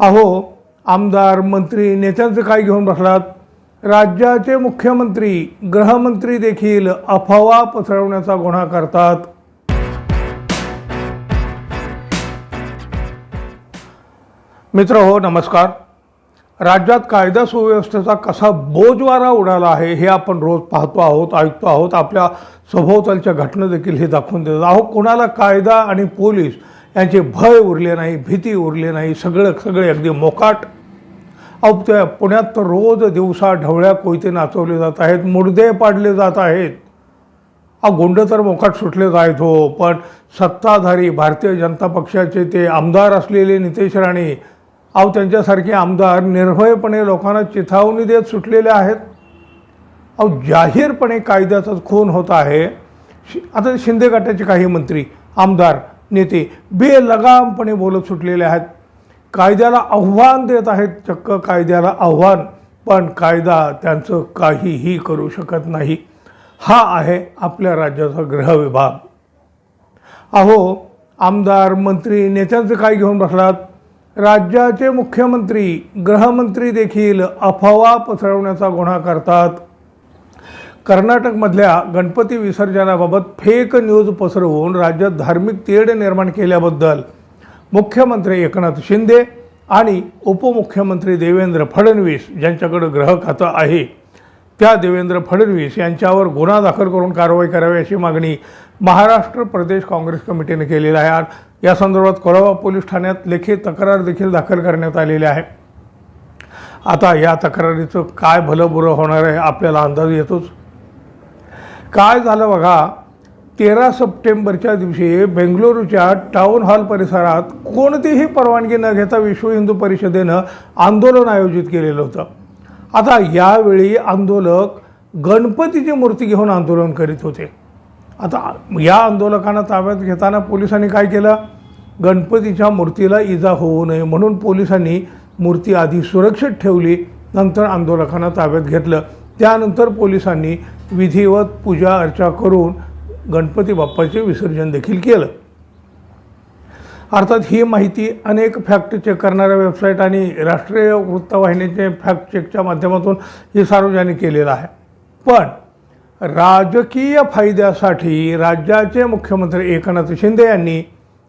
अहो आमदार मंत्री नेत्यांचं काय घेऊन बसलात? राज्याचे मुख्यमंत्री गृहमंत्री देखील अफवा पसरवण्याचा गुन्हा करतात. मित्र हो नमस्कार. राज्यात कायदा सुव्यवस्थेचा कसा बोजवारा उडाला आहे हे आपण रोज पाहतो आहोत ऐकतो आहोत. आपल्या सभोवतालच्या घटना देखील हे दाखवून देतात. अहो कोणाला कायदा आणि पोलीस यांचे भय उरले नाही भीती उरली नाही सगळं सगळे अगदी मोकाट. अहो त्या पुण्यात तर रोज दिवसा ढवळ्या कोयते नाचवले जात आहेत मुडदे पाडले जात आहेत. हा गुंड तर मोकाट सुटले आहेत हो पण सत्ताधारी भारतीय जनता पक्षाचे ते आमदार असलेले नितेश राणे अहो त्यांच्यासारखे आमदार निर्भयपणे लोकांना चिथावणी देत सुटलेले आहेत. अहो जाहीरपणे कायद्याचा खून होत आहे. शि आता शिंदे गटाचे काही मंत्री आमदार नेते बेलगामपणे बोलत सुटलेले आहेत. कायद्याला आव्हान देत आहेत चक्क कायद्याला आव्हान पण कायदा त्यांचं काहीही करू शकत नाही. हा आहे आपल्या राज्याचा गृहविभाग अहो आमदार मंत्री नेत्यांचं काय घेऊन बसलात? राज्याचे मुख्यमंत्री गृहमंत्री देखील अफवा पसरवण्याचा गुन्हा करतात. कर्नाटकमधल्या गणपती विसर्जनाबाबत फेक न्यूज पसरवून राज्यात धार्मिक तेढ निर्माण केल्याबद्दल मुख्यमंत्री एकनाथ शिंदे आणि उपमुख्यमंत्री देवेंद्र फडणवीस ज्यांच्याकडं ग्रह खातं आहे. त्या देवेंद्र फडणवीस यांच्यावर गुन्हा दाखल करून कारवाई करावी अशी मागणी महाराष्ट्र प्रदेश काँग्रेस कमिटीने केलेली आहे. आणि या संदर्भात कोळावा पोलीस ठाण्यात लेखी तक्रार देखील दाखल करण्यात आलेली आहे. आता या तक्रारीचं काय भलं बुरं होणार आहे आपल्याला अंदाज येतोच. काय झालं बघा तेरा सप्टेंबरच्या दिवशी बेंगलुरूच्या टाऊन हॉल परिसरात कोणतीही परवानगी न घेता विश्व हिंदू परिषदेनं आंदोलन आयोजित केलेलं होतं. आता यावेळी आंदोलक गणपतीची मूर्ती घेऊन आंदोलन करीत होते. आता या आंदोलकांना ताब्यात घेताना पोलिसांनी काय केलं? गणपतीच्या मूर्तीला इजा होऊ नये म्हणून पोलिसांनी मूर्ती आधी सुरक्षित ठेवली नंतर आंदोलकांना ताब्यात घेतलं. त्यानंतर पोलिसांनी विधिवत पूजा अर्चा करून गणपती बाप्पाचे विसर्जन देखील केलं. अर्थात ही माहिती अनेक फॅक्ट चेक करणाऱ्या वेबसाईट आणि राष्ट्रीय वृत्तवाहिनीचे फॅक्ट चेकच्या माध्यमातून हे सार्वजनिक केलेलं आहे. पण राजकीय फायद्यासाठी राज्याचे मुख्यमंत्री एकनाथ शिंदे यांनी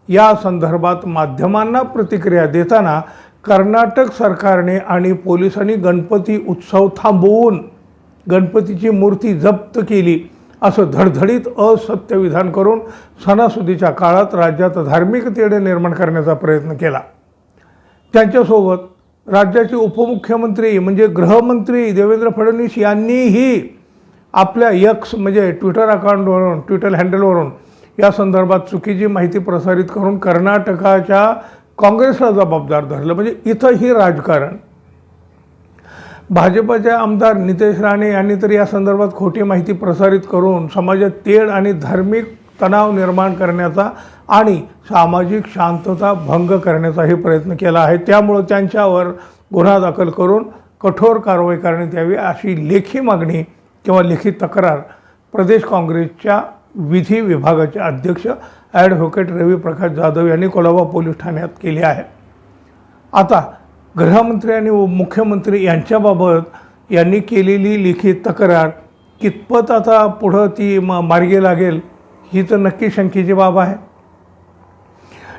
या संदर्भात माध्यमांना प्रतिक्रिया देताना कर्नाटक सरकारने आणि पोलिसांनी गणपती उत्सव थांबवून गणपतीची मूर्ती जप्त केली. असं धडधडीत असत्य विधान करून सणासुदीच्या काळात राज्यात धार्मिक तेढे निर्माण करण्याचा प्रयत्न केला. त्यांच्यासोबत राज्याचे उपमुख्यमंत्री म्हणजे गृहमंत्री देवेंद्र फडणवीस यांनीही आपल्या यक्स म्हणजे ट्विटर अकाउंटवरून ट्विटर हँडलवरून या संदर्भात चुकीची माहिती प्रसारित करून कर्नाटकाच्या काँग्रेसला जबाबदार धरलं. म्हणजे इथंही राजकारण भाजपचे आमदार नितेश राणे यांनी तर या संदर्भात खोटी माहिती प्रसारित करून समाजात तेढ आणि धार्मिक तणाव निर्माण करण्याचा आणि सामाजिक शांतता भंग करण्याचाही प्रयत्न केला आहे. त्यामुळं त्यांच्यावर गुन्हा दाखल करून कठोर कारवाई करण्यात यावी अशी लेखी मागणी किंवा लेखी तक्रार प्रदेश काँग्रेसच्या विधी विभागाचे अध्यक्ष ॲडव्होकेट रवी प्रकाश जाधव यांनी कोलाबा पोलीस ठाण्यात केली आहे. आता गृहमंत्री आणि मुख्यमंत्री यांच्याबाबत यांनी केलेली लिखित तक्रार कितपत आता पुढं ती म मार्गी लागेल ही तर नक्की शंकेची बाब आहे.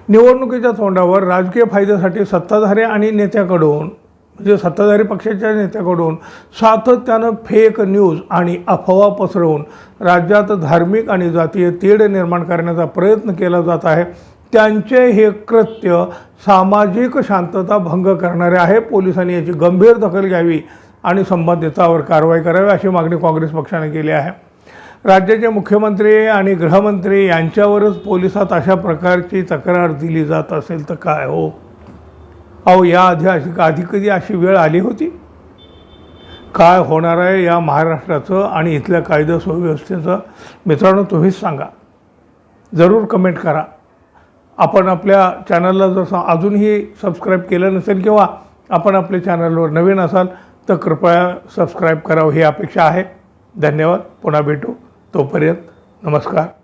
निवडणुकीच्या तोंडावर राजकीय फायद्यासाठी सत्ताधारी आणि नेत्याकडून म्हणजे सत्ताधारी पक्षाच्या नेत्याकडून सातत्यानं फेक न्यूज आणि अफवा पसरवून राज्यात धार्मिक आणि जातीय तेढ निर्माण करण्याचा प्रयत्न केला जात आहे. त्यांचे हे कृत्य सामाजिक शांतता भंग करणारे आहे. पोलिसांनी याची गंभीर दखल घ्यावी आणि संबंधितावर कारवाई करावी अशी मागणी काँग्रेस पक्षाने केली आहे. राज्याचे मुख्यमंत्री आणि गृहमंत्री यांच्यावरच पोलिसात अशा प्रकारची तक्रार दिली जात असेल तर काय हो? अहो या आधी अशी आधी कधी अशी वेळ आली होती? काय होणार आहे या महाराष्ट्राचं आणि इथल्या कायदा सुव्यवस्थेचं मित्रांनो तुम्हीच सांगा. जरूर कमेंट करा. आपण आपल्या चॅनलला जर अजूनही सबस्क्राईब केलं नसेल किंवा आपण आपल्या चॅनलवर नवीन असाल तर कृपया सबस्क्राईब करावं. ही अपेक्षा आहे. धन्यवाद. पुन्हा भेटू. तोपर्यंत नमस्कार.